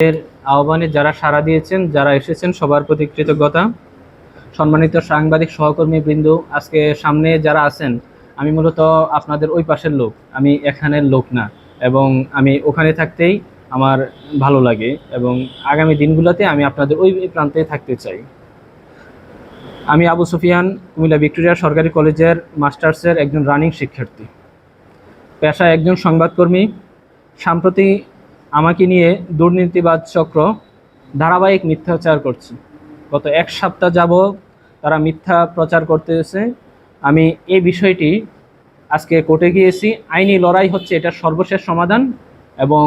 এর আহ্বানে যারা সাড়া দিয়েছেন, যারা এসেছেন, সবার প্রতি কৃতজ্ঞতা। সম্মানিত সাংবাদিক সহকর্মী বৃন্দ, আজকে সামনে যারা আছেন, আমি মূলত আপনাদের ওই পাশের লোক, আমি এখানের লোক না, এবং আমি ওখানে থাকতেই আমার ভালো লাগে, এবং আগামী দিনগুলোতে আমি আপনাদের ওই প্রান্তে থাকতে চাই। আমি আবু সুফিয়ান কুমিল্লা ভিক্টোরিয়া সরকারি কলেজের মাস্টার্সের একজন রানিং শিক্ষার্থী। পেশায় একজন সংবাদকর্মী। সাম্প্রতি আমাকে নিয়ে দুর্নীতিবাদ চক্র ধারাবাহিক মিথ্যাচার করছে। গত এক সপ্তাহ যাব তারা মিথ্যা প্রচার করতেছে। আমি এই বিষয়টি আজকে কোর্টে গিয়েছি। আইনি লড়াই হচ্ছে এটার সর্বশেষ সমাধান এবং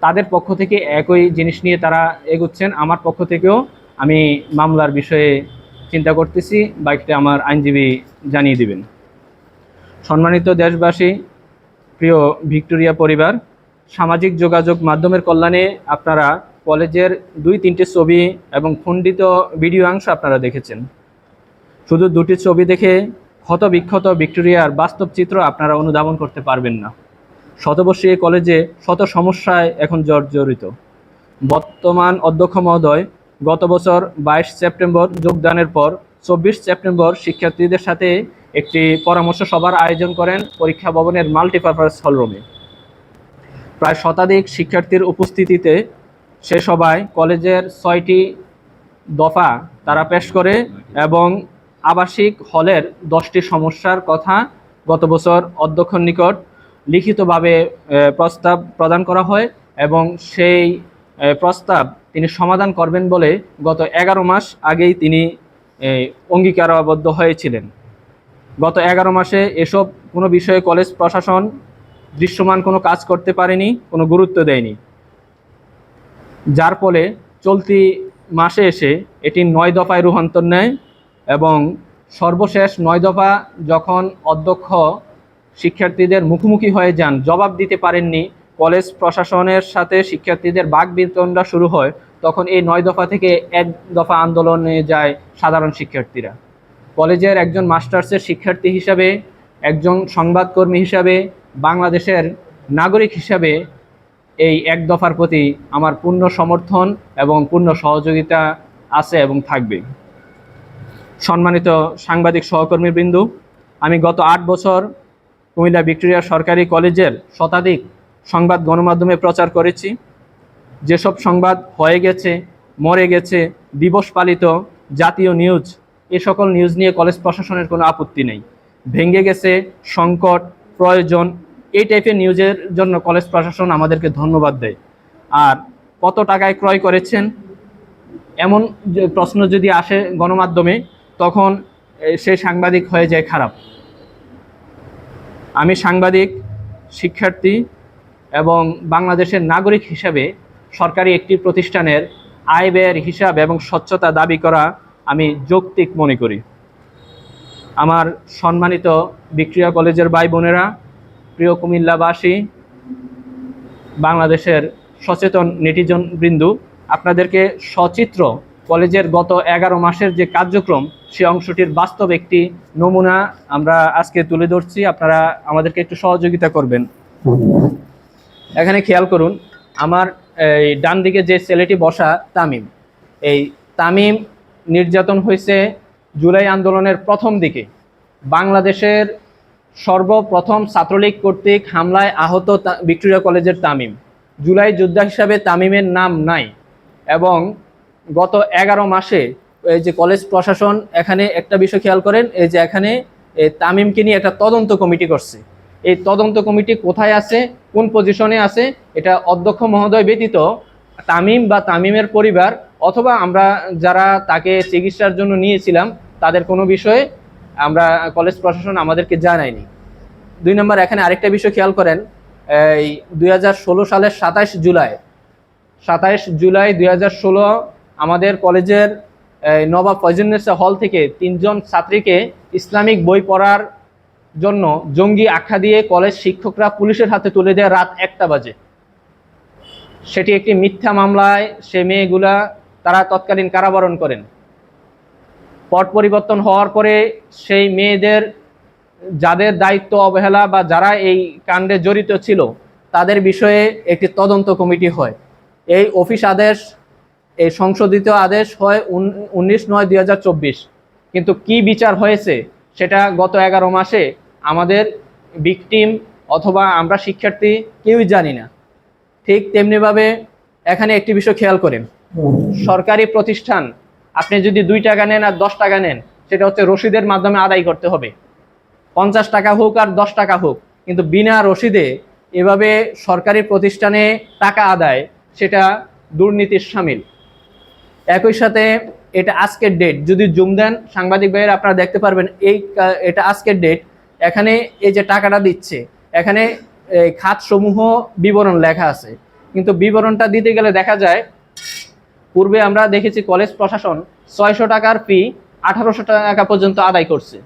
তাদের পক্ষ থেকে একই জিনিস নিয়ে তারা এগোচ্ছেন। আমার পক্ষ থেকেও আমি মামলার বিষয়ে চিন্তা করতেছি। বাইকটা আমার আইনজীবী জানিয়ে দিবেন। সম্মানিত দেশবাসী, প্রিয় ভিক্টোরিয়া পরিবার সামাজিক যোগাযোগ মাধ্যমের কল্যাণে আপনারা কলেজের দুই, তিনটি ছবি এবং খণ্ডিত ভিডিও অংশ আপনারা দেখেছেন। শুধু দুটি ছবি দেখে ক্ষত বিক্ষত ভিক্টোরিয়ার বাস্তব চিত্র আপনারা অনুধাবন করতে পারবেন না। শতবর্ষী কলেজে শত সমস্যায় এখন জর্জরিত। বর্তমান অধ্যক্ষ মহোদয় গত বছর বাইশ সেপ্টেম্বর যোগদানের পর চব্বিশ সেপ্টেম্বর শিক্ষার্থীদের সাথে একটি পরামর্শ সভার আয়োজন করেন পরীক্ষা ভবনের মাল্টিপারপাস হলরুমে। প্রায় শতাধিক শিক্ষার্থীর উপস্থিতিতে সে সভায় কলেজের ছয়টি দফা তারা পেশ করে এবং আবাসিক হলের দশটি সমস্যার কথা গত বছর অধ্যক্ষর নিকট লিখিতভাবে প্রস্তাব প্রদান করা হয় এবং সেই প্রস্তাব তিনি সমাধান করবেন বলে গত এগারো মাস আগেই তিনি অঙ্গীকারাবদ্ধ হয়েছিলেন। গত এগারো মাসে এসব কোনো বিষয়ে কলেজ প্রশাসন দৃশ্যমান কোনো কাজ করতে পারেনি, কোনো গুরুত্ব দেয়নি। যার ফলে চলতি মাসে এসে এটি নয় দফায় রূপান্তর নেয় এবং সর্বশেষ নয় দফা যখন অধ্যক্ষ শিক্ষার্থীদের মুখোমুখি হয়ে যান, জবাব দিতে পারেননি, কলেজ প্রশাসনের সাথে শিক্ষার্থীদের বাক বিতরণটা শুরু হয়, তখন এই নয় দফা থেকে এক দফা আন্দোলনে যায় সাধারণ শিক্ষার্থীরা। কলেজের একজন মাস্টার্সের শিক্ষার্থী হিসাবে, একজন সংবাদকর্মী হিসাবে বাংলাদেশের নাগরিক হিসাবে এই এক দফার প্রতি আমার পূর্ণ সমর্থন এবং পূর্ণ সহযোগিতা আছে এবং থাকবে। সম্মানিত সাংবাদিক সহকর্মীবৃন্দ, আমি গত আট বছর কুমিল্লা ভিক্টোরিয়া সরকারি কলেজের শতাধিক সংবাদ গণমাধ্যমে প্রচার করেছি। যেসব সংবাদ হয়ে গেছে, মরে গেছে, দিবস পালিত, জাতীয় নিউজ, এ সকল নিউজ নিয়ে কলেজ প্রশাসনের কোনো আপত্তি নেই। ভেঙে গেছে, সংকট, প্রয়োজন এই টাইপের নিউজের জন্য কলেজ প্রশাসন আমাদেরকে ধন্যবাদ দেয়। আর কত টাকায় ক্রয় করেছেন? এমন প্রশ্ন যদি আসে গণমাধ্যমে, তখন সে সাংবাদিক হয়ে যায় খারাপ। আমি সাংবাদিক, শিক্ষার্থী এবং বাংলাদেশের নাগরিক হিসাবে সরকারি একটি প্রতিষ্ঠানের আয় ব্যয়ের হিসাব এবং স্বচ্ছতা দাবি করা আমি যৌক্তিক মনে করি। আমার সম্মানিত বিক্রিয়া কলেজের ভাই বোনেরা প্রিয় কুমিল্লাবাসী, বাংলাদেশের সচেতন নেটিজন বৃন্দু, আপনাদেরকে সচিত্র কলেজের গত এগারো মাসের যে কার্যক্রম, সে অংশটির বাস্তব একটি নমুনা আমরা আজকে তুলে ধরছি। আপনারা আমাদেরকে একটু সহযোগিতা করবেন। এখানে খেয়াল করুন, আমার এই ডান দিকে যে ছেলেটি বসা, তামিম। এই তামিম নির্যাতন হয়েছে জুলাই আন্দোলনের প্রথম দিকে। বাংলাদেশের সর্বপ্রথম ছাত্রলীগ কর্তৃক হামলায় আহত ভিক্টোরিয়া কলেজের তামিম। জুলাই যোদ্ধা হিসাবে তামিমের নাম নাই এবং গত এগারো মাসে এই যে কলেজ প্রশাসন এখানে একটা বিষয় খেয়াল করেন, এই যে এখানে তামিমকে নিয়ে একটা তদন্ত কমিটি করছে। এই তদন্ত কমিটি কোথায় আছে, কোন পজিশনে আছে, এটা অধ্যক্ষ মহোদয় ব্যতীত তামিম বা তামিমের পরিবার অথবা আমরা যারা তাকে চিকিৎসার জন্য নিয়েছিলাম, তাদের কোনো বিষয়ে আমরা কলেজ প্রশাসন আমাদেরকে জানায়নি। দুই নম্বর, এখানে আরেকটা বিষয় খেয়াল করেন, এই দুই হাজার ষোলো সালের সাতাশ জুলাই সাতাইশ জুলাই দুই হাজার ষোলো আমাদের কলেজের নবাব ফয়জুন্নেসা হল থেকে তিনজন ছাত্রীকে ইসলামিক বই পড়ার জন্য জঙ্গি আখ্যা দিয়ে কলেজ শিক্ষকরা পুলিশের হাতে তুলে দেয় রাত একটা বাজে। সেটি একটি মিথ্যা মামলায় সে মেয়েগুলা তারা তৎকালীন কারাবরণ করেন। পট পরিবর্তন হওয়ার পরে সেই মেয়েদের যাদের দায়িত্ব অবহেলা বা যারা এই কাণ্ডে জড়িত ছিল, তাদের বিষয়ে একটি তদন্ত কমিটি হয়। এই অফিস আদেশ, এই সংশোধিত আদেশ হয় উনিশ নয় দুই কিন্তু কি বিচার হয়েছে সেটা গত এগারো মাসে আমাদের ভিকটিম অথবা আমরা শিক্ষার্থী কেউই জানি না। ঠিক তেমনিভাবে এখানে একটি বিষয় খেয়াল করেন। সরকারি প্রতিষ্ঠান আপনি যদি দুই টাকা নেন আর দশ টাকা নেন, সেটা হচ্ছে রসিদের মাধ্যমে আদায় করতে হবে। পঞ্চাশ টাকা হোক আর দশ টাকা হোক, কিন্তু বিনা রসিদে এভাবে সরকারি প্রতিষ্ঠানে টাকা আদায়, সেটা দুর্নীতির সামিল। একই সাথে এটা আজকের ডেট যদি জুম দেন, সাংবাদিক ভাইয়ের আপনারা দেখতে পারবেন, এই, এটা আজকের ডেট এখানে এই যে টাকাটা দিচ্ছে, এখানে খাতসমূহ বিবরণ লেখা আছে। কিন্তু বিবরণটা দিতে গেলে দেখা যায় পূর্বে আমরা দেখেছি কলেজ প্রশাসন ছয়শো টাকার ফি আঠারোশো টাকা পর্যন্ত আদায় করছে।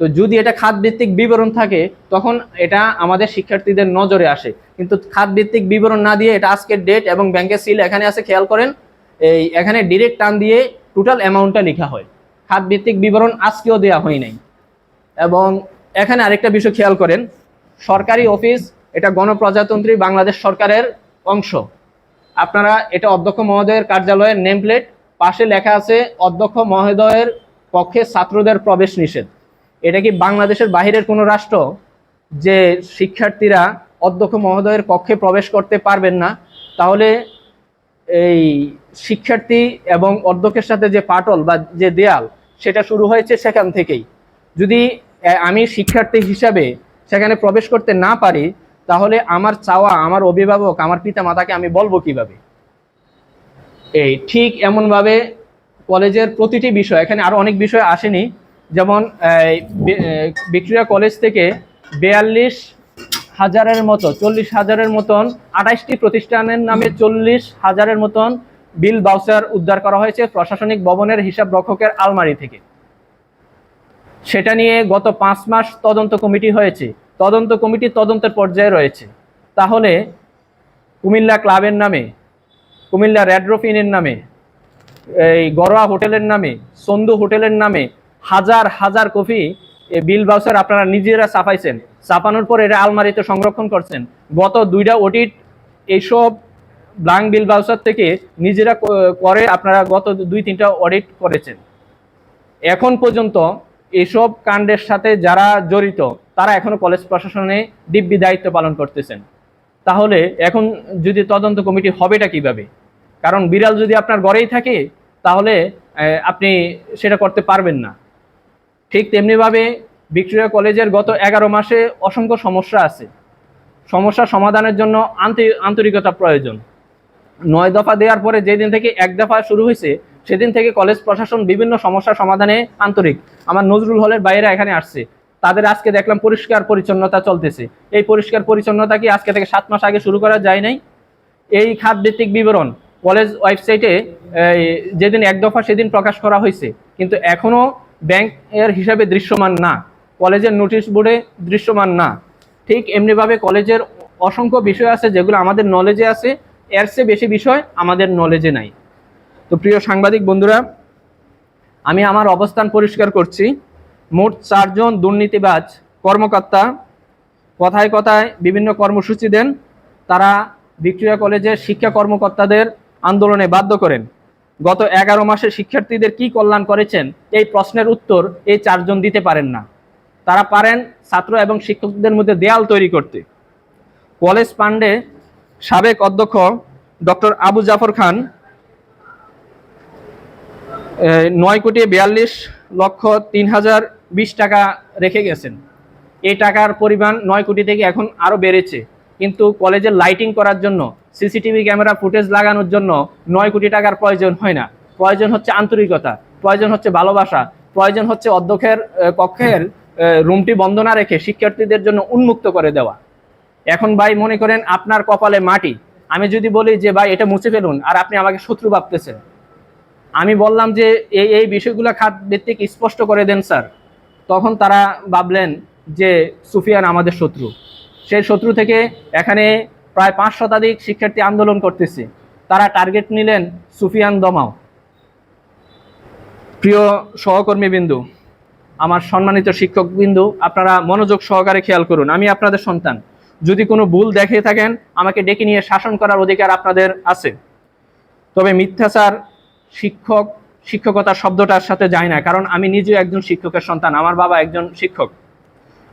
তো যদি এটা খাতভিত্তিক বিবরণ থাকে, তখন এটা আমাদের শিক্ষার্থীদের নজরে আসে। কিন্তু খাতভিত্তিক বিবরণ না দিয়ে এটা আজকের ডেট এবং ব্যাংকের সিল এখানে আছে, খেয়াল করেন, এই এখানে ডিরেক্ট টান দিয়ে টোটাল অ্যামাউন্টটা লেখা হয়। খাতভিত্তিক বিবরণ আজকেও দেওয়া হয় নাই। এবং এখানে আরেকটা বিষয় খেয়াল করেন, সরকারি অফিস এটা গণপ্রজাতন্ত্রী বাংলাদেশ সরকারের অংশ। আপনারা এটা অধ্যক্ষ মহোদয়ের কার্যালয়ের নেম প্লেট পাশে লেখা আছে, অধ্যক্ষ মহোদয়ের পক্ষে ছাত্রদের প্রবেশ নিষেধ। এটা কি বাংলাদেশের বাহিরের কোনো রাষ্ট্র যে শিক্ষার্থীরা অধ্যক্ষ মহোদয়ের কক্ষে প্রবেশ করতে পারবেন না? তাহলে এই শিক্ষার্থী এবং অধ্যক্ষের সাথে যে পাটল বা যে দেয়াল, সেটা শুরু হয়েছে সেখান থেকেই। যদি আমি শিক্ষার্থী হিসাবে সেখানে প্রবেশ করতে না পারি তাহলে আমার চাওয়া, আমার অভিভাবক, আমার পিতা মাতাকে আমি বলব কীভাবে? এই ঠিক এমনভাবে কলেজের প্রতিটি বিষয়, এখানে আরও অনেক বিষয় আসেনি, যেমন ভিক্টোরিয়া কলেজ থেকে বেয়াল্লিশ হাজারের মতো, চল্লিশ হাজারের মতন আঠাইশটি প্রতিষ্ঠানের নামে চল্লিশ হাজারের মতন বিল বাউচার উদ্ধার করা হয়েছে প্রশাসনিক ভবনের হিসাব রক্ষকের আলমারি থেকে। সেটা নিয়ে গত পাঁচ মাস তদন্ত কমিটি হয়েছে। তদন্ত কমিটি তদন্তের পর্যায়ে রয়েছে। তাহলে কুমিল্লা ক্লাবের নামে, কুমিল্লা র্যাড্রোফিনের নামে, এই গড়োয়া হোটেলের নামে, সন্ধু হোটেলের নামে হাজার হাজার কপি বিল বাউসার আপনারা নিজেরা ছাপাইছেন। ছাপানোর পর এটা আলমারিতে সংরক্ষণ করছেন। গত দুইটা অডিট এইসব ব্লাঙ্ক বিল বাউসার থেকে নিজেরা করে আপনারা গত দুই, তিনটা অডিট করেছেন। এখন পর্যন্ত এসব কাণ্ডের সাথে যারা জড়িত তারা এখনও কলেজ প্রশাসনে দিব্যি দায়িত্ব পালন করতেছেন। তাহলে এখন যদি তদন্ত কমিটি হবেটা কীভাবে? কারণ বিড়াল যদি আপনার ঘরেই থাকে, তাহলে আপনি সেটা করতে পারবেন না। ঠিক তেমনিভাবে ভিক্টোরিয়া কলেজের গত এগারো মাসে অসংখ্য সমস্যা আছে। সমস্যা সমাধানের জন্য আন্তরি- আন্তরিকতা প্রয়োজন। নয় দফা দেওয়ার পরে যেদিন থেকে এক দফা শুরু হয়েছে, সেদিন থেকে কলেজ প্রশাসন বিভিন্ন সমস্যা সমাধানে আন্তরিক। আমার নজরুল হলের বাইরে এখানে আসছে। তাদের আজকে দেখলাম পরিষ্কার পরিচ্ছন্নতা চলতেছে। এই পরিষ্কার পরিচ্ছন্নতা কি আজকে থেকে সাত মাস আগে শুরু করা যায় নাই? এই ভিত্তিক বিবরণ কলেজ ওয়েবসাইটে যেদিন এক দফা সেদিন প্রকাশ করা হয়েছে। কিন্তু এখনও ব্যাংক এর হিসাবে দৃশ্যমান না। কলেজের নোটিশ বোর্ডে দৃশ্যমান না। ঠিক এমনিভাবে কলেজের অসংখ্য বিষয় আছে যেগুলো আমাদের নলেজে আছে। এর চেয়ে বেশি বিষয় আমাদের নলেজে নাই। তো প্রিয় সাংবাদিক বন্ধুরা, আমি আমার অবস্থান পরিষ্কার করছি। মোট চারজন দুর্নীতিবাজ কর্মকর্তা। কথায় কথায় বিভিন্ন কর্মসূচি দেন। তারা ভিক্টোরিয়া কলেজের শিক্ষা কর্মকর্তাদের আন্দোলনে বাধ্য করেন। গত এগারো মাসে শিক্ষার্থীদের কি কল্যাণ করেছেন, এই প্রশ্নের উত্তর এই চারজন দিতে পারেন না। তারা পারেন ছাত্র এবং শিক্ষকদের মধ্যে দেয়াল তৈরি করতে। কলেজ পান্ডে সাবেক অধ্যক্ষ ডক্টর আবু জাফর খান নয় কোটি বিয়াল্লিশ লক্ষ তিন হাজার বিশ টাকা রেখে গেছেন। এই টাকার পরিমাণ নয় কোটি থেকে এখন আরও বেড়েছে। কিন্তু কলেজের লাইটিং করার জন্য, সিসিটিভি ক্যামেরা ফুটেজ লাগানোর জন্য নয় কোটি টাকার প্রয়োজন হয় না। প্রয়োজন হচ্ছে আন্তরিকতা, প্রয়োজন হচ্ছে ভালোবাসা, প্রয়োজন হচ্ছে অধ্যক্ষের কক্ষের রুমটি বন্ধ না রেখে শিক্ষার্থীদের জন্য উন্মুক্ত করে দেওয়া। এখন ভাই মনে করেন আপনার কপালে মাটি। আমি যদি বলি যে, ভাই, এটা মুছে ফেলুন, আর আপনি আমাকে শত্রু ভাবতেছেন। আমি বললাম যে এই এই বিষয়গুলো খাত ভিত্তিক স্পষ্ট করে দেন, স্যার। তখন তারা ভাবলেন যে সুফিয়ান আমাদের শত্রু। সেই শত্রু থেকে এখানে প্রায় পাঁচ শতাধিক শিক্ষার্থী আন্দোলন করতেছে। তারা টার্গেট নিলেন সুফিয়ান দমাও। প্রিয় সহকর্মী বিন্দু আমার সম্মানিত শিক্ষক বিন্দু আপনারা মনোযোগ সহকারে খেয়াল করুন। আমি আপনাদের সন্তান। যদি কোনো ভুল দেখে থাকেন, আমাকে ডেকে নিয়ে শাসন করার অধিকার আপনাদের আছে। তবে মিথ্যাচার শিক্ষক, শিক্ষকতার শব্দটার সাথে যায় না, কারণ আমি নিজেও একজন শিক্ষকের সন্তান, আমার বাবা একজন শিক্ষক।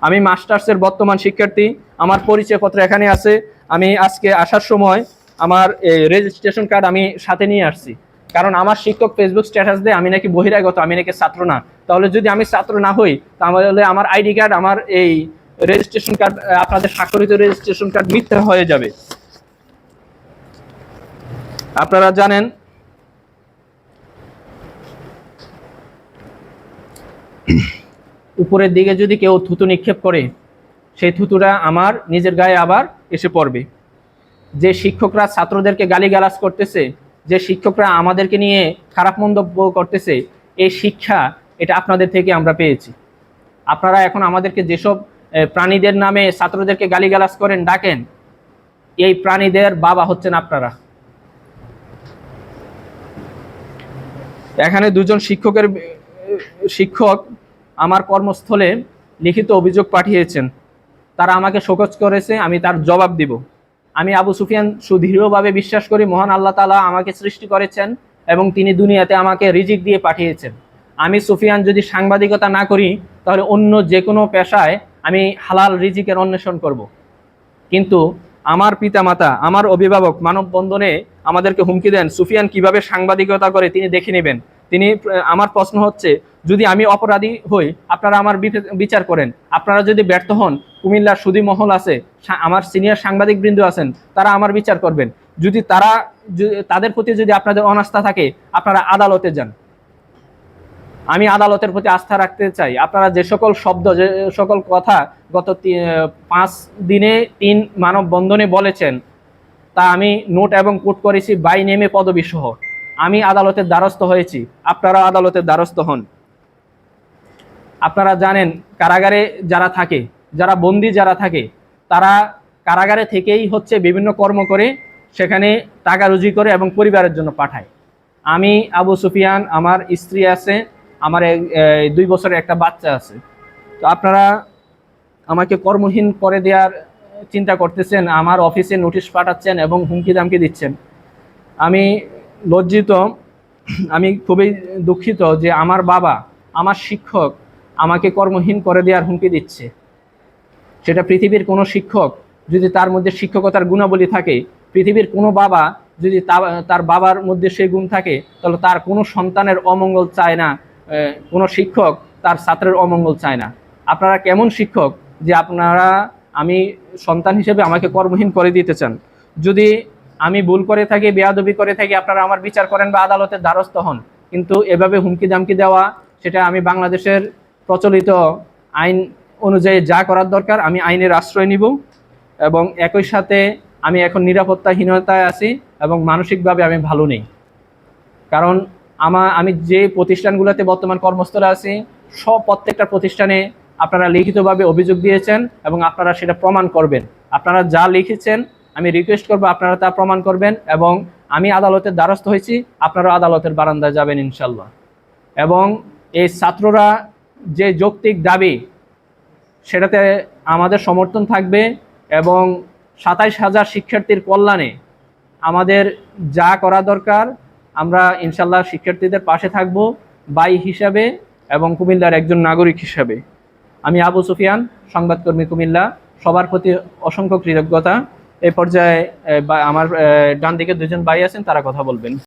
আমি মাস্টার্সের বর্তমান শিক্ষার্থী, আমার পরিচয়পত্র এখানে আছে, আমি আজকে আসার সময় আমার রেজিস্ট্রেশন কার্ড আমি সাথে নিয়ে আসছি। কারণ আমার শিক্ষক ফেসবুক স্ট্যাটাস দেয় আমি নাকি বহিরাগত, আমি নাকি ছাত্র না। তাহলে যদি আমি ছাত্র না হই, তাহলে আমার আইডি কার্ড আমার এই রেজিস্ট্রেশন কার্ড আপনাদের স্বাক্ষরিত রেজিস্ট্রেশন কার্ড মিথ্যা হয়ে যাবে। আপনারা জানেন উপরের দিকে যদি কেউ থুতু নিক্ষেপ করে, সেই থুতুটা আমার নিজের গায়ে আবার এসে পড়বে। যে শিক্ষকরা ছাত্রদেরকে গালিগালাজ করতেছে, যে শিক্ষকরা আমাদেরকে নিয়ে খারাপ মন্তব্য করতেছে, এই শিক্ষা এটা আপনাদের থেকে আমরা পেয়েছি। আপনারা এখন আমাদেরকে যেসব প্রাণীদের নামে ছাত্রদেরকে গালিগালাজ করেন, ডাকেন, এই প্রাণীদের বাবা হচ্ছেন আপনারা। এখানে দুজন শিক্ষকের শিক্ষক আমার কর্মস্থলে লিখিত অভিযোগ পাঠিয়েছেন। তারা আমাকে শোকজ করেছে, আমি তার জবাব দিব। আমি আবু সুফিয়ান সুদৃঢ়ভাবে বিশ্বাস করি, মহান আল্লাহ তালা আমাকে সৃষ্টি করেছেন এবং তিনি দুনিয়াতে আমাকে রিজিক দিয়ে পাঠিয়েছেন। আমি সুফিয়ান যদি সাংবাদিকতা না করি, তাহলে অন্য যে কোনো পেশায় আমি হালাল রিজিকের অন্বেষণ করব। কিন্তু আমার পিতামাতা, আমার অভিভাবক মানববন্ধনে আমাদেরকে হুমকি দেন, সুফিয়ান কীভাবে সাংবাদিকতা করে তিনি দেখে নেবেন? তিনি আমার প্রশ্ন হচ্ছে, যদি আমি অপরাধী হই, আপনারা আমার বিচার করেন। আপনারা যদি ব্যর্থ হন, কুমিল্লার সুদী মহল আছে আমার সিনিয়র সাংবাদিক বৃন্দ আছেন, তারা আমার বিচার করবেন। যদি তারা তাদের প্রতি যদি আপনাদের অনাস্থা থাকে, আপনারা আদালতে যান। আমি আদালতের প্রতি আস্থা রাখতে চাই। আপনারা যে সকল শব্দ, যে সকল কথা গত পাঁচ দিনে তিন মানববন্ধনে বলেছেন, তা আমি নোট এবং কোট করেছি বাই নেমে পদবী সহ আমি আদালতের দ্বারস্থ হয়েছি। আপনারা আদালতের দ্বারস্থ হন। আপনারা জানেন, কারাগারে যারা থাকে, যারা বন্দি যারা থাকে, তারা কারাগারে থেকেই হচ্ছে বিভিন্ন কর্ম করে সেখানে টাকা রুজি করে এবং পরিবারের জন্য পাঠায়। আমি আবু সুফিয়ান, আমার স্ত্রী আছে, আমার দুই বছরের একটা বাচ্চা আছে। তো আপনারা আমাকে কর্মহীন করে দেওয়ার চিন্তা করতেছেন, আমার অফিসে নোটিশ পাঠাচ্ছেন এবং হুমকি দামকি দিচ্ছেন। আমি লজ্জিত। আমি খুবই দুঃখিত যে আমার বাবা, আমার শিক্ষক আমাকে কর্মহীন করে দেওয়ার হুমকি দিচ্ছে। সেটা পৃথিবীর কোনো শিক্ষক যদি তার মধ্যে শিক্ষকতার গুণাবলী থাকে, পৃথিবীর কোনো বাবা যদি তার বাবার মধ্যে সেই গুণ থাকে, তাহলে তার কোনো সন্তানের অমঙ্গল চায় না কোনো শিক্ষক তার ছাত্রের অমঙ্গল চায় না। আপনারা কেমন শিক্ষক যে আপনারা, আমি সন্তান হিসেবে আমাকে কর্মহীন করে দিতে চান? যদি আমি ভুল করে থাকি, বেয়াদবি করে থাকি, আপনারা আমার বিচার করেন বা আদালতের দ্বারস্থ হন। কিন্তু এভাবে হুমকি দামকি দেওয়া, সেটা আমি বাংলাদেশের প্রচলিত আইন অনুযায়ী যা করার দরকার, আমি আইনের আশ্রয় নিব এবং একই সাথে আমি এখন নিরাপত্তাহীনতায় আছি এবং মানসিকভাবে আমি ভালো নেই। কারণ আমার আমি যে প্রতিষ্ঠানগুলোতে বর্তমান কর্মস্থলে আছি, সব প্রত্যেকটা প্রতিষ্ঠানে আপনারা লিখিতভাবে অভিযোগ দিয়েছেন এবং আপনারা সেটা প্রমাণ করবেন। আপনারা যা লিখেছেন আমি রিকোয়েস্ট করব আপনারা তা প্রমাণ করবেন এবং আমি আদালতের দ্বারস্থ হয়েছি আপনারা আদালতের বারান্দায় যাবেন ইনশাল্লাহ এবং এই ছাত্ররা যে যৌক্তিক দাবি, সেটাতে আমাদের সমর্থন থাকবে এবং সাতাইশ হাজার শিক্ষার্থীর কল্যাণে আমাদের যা করা দরকার, আমরা ইনশাল্লাহ শিক্ষার্থীদের পাশে থাকব বাই হিসাবে এবং কুমিল্লার একজন নাগরিক হিসাবে। আমি আবু সুফিয়ান, সংবাদকর্মী কুমিল্লা, সবার প্রতি অসংখ্য কৃতজ্ঞতা। এই পর্যায়ে আমার এ, ডান দিকে দুজন ভাই আছেন তারা কথা বলবেন।